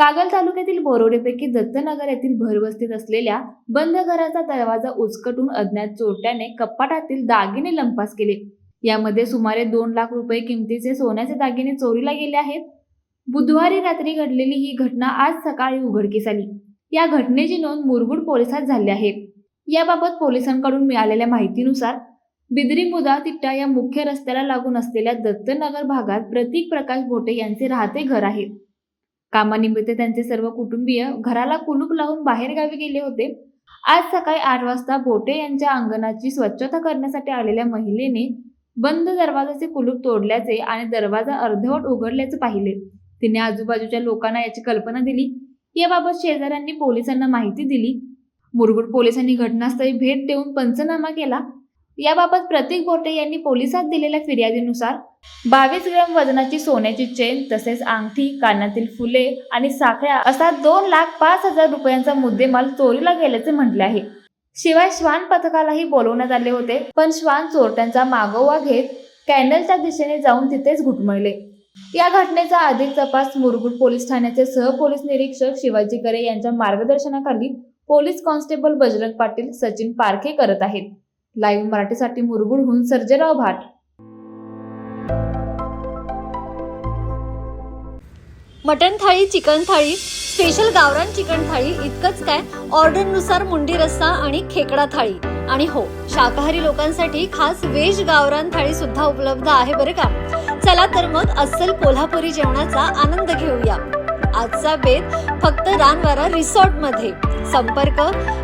कागल तालुक्यातील बोरोडेपैकी दत्तनगर येथील भरवस्तीत असलेल्या बंद घराचा दरवाजा उचकटून अज्ञात चोरट्याने कपाटातील दागिने लंपास केले. यामध्ये सुमारे दोन लाख रुपये किमतीचे सोन्याचे दागिने चोरीला गेले आहेत. बुधवारी रात्री घडलेली ही घटना आज सकाळी उघडकीस आली. या घटनेची नोंद मुरगुड पोलिसात झाली आहे. याबाबत पोलिसांकडून मिळालेल्या माहितीनुसार बिद्री मुदा तिट्टा या मुख्य रस्त्याला लागून असलेल्या दत्तनगर भागात प्रतीक प्रकाश बोटे यांचे राहते घर आहे. कामानिमित्त त्यांचे सर्व कुटुंबीय घराला कुलूप लावून बाहेर गावी गेले होते. आज सकाळी आठ वाजता बोटे यांच्या अंगणाची स्वच्छता करण्यासाठी आलेल्या महिलेने बंद दरवाजाचे कुलूप तोडल्याचे आणि दरवाजा अर्धवट उघडल्याचे पाहिले. तिने आजूबाजूच्या लोकांना याची कल्पना दिली. याबाबत शेजाऱ्यांनी पोलिसांना माहिती दिली. मुरगुड पोलिसांनी घटनास्थळी भेट देऊन पंचनामा केला. याबाबत प्रतीक बोटे यांनी पोलिसात दिलेल्या फिर्यादीनुसार बावीस ग्रॅम वजनाची सोन्याची चेन तसेच अंगठी कानातील फुले आणि साखळ्या असा दोन लाख पाच हजार रुपयांचा मुद्देमाल चोरीला गेल्याचे म्हटले आहे. शिवाय श्वान पथकालाही बोलवण्यात आले होते पण श्वान चोरट्यांचा मागोवा घेत कॅनलच्या दिशेने जाऊन तिथेच घुटमळले. या घटनेचा अधिक तपास मुरगुड पोलीस ठाण्याचे सहपोलीस निरीक्षक शिवाजी करे यांच्या मार्गदर्शनाखाली पोलीस कॉन्स्टेबल बजरंग पाटील सचिन पारखे करत आहेत. लाईव्ह मराठीसाठी मुरगुडहून सर्जेराव भाट. मटन थाळी चिकन थाळी स्पेशल गावरान चिकन थाळी इतकंच काय? ऑर्डरनुसार मुंडी रस्सा आणि खेकडा थाळी. आणि हो शाकाहारी लोकांसाठी खास वेज गावरान थाळी सुद्धा उपलब्ध आहे बरं का? चला तर मग अस्सल कोल्हापुरी जेवणाचा आनंद घेऊया. आजचा बेत फक्त रानवारा रिसॉर्टमध्ये संपर्क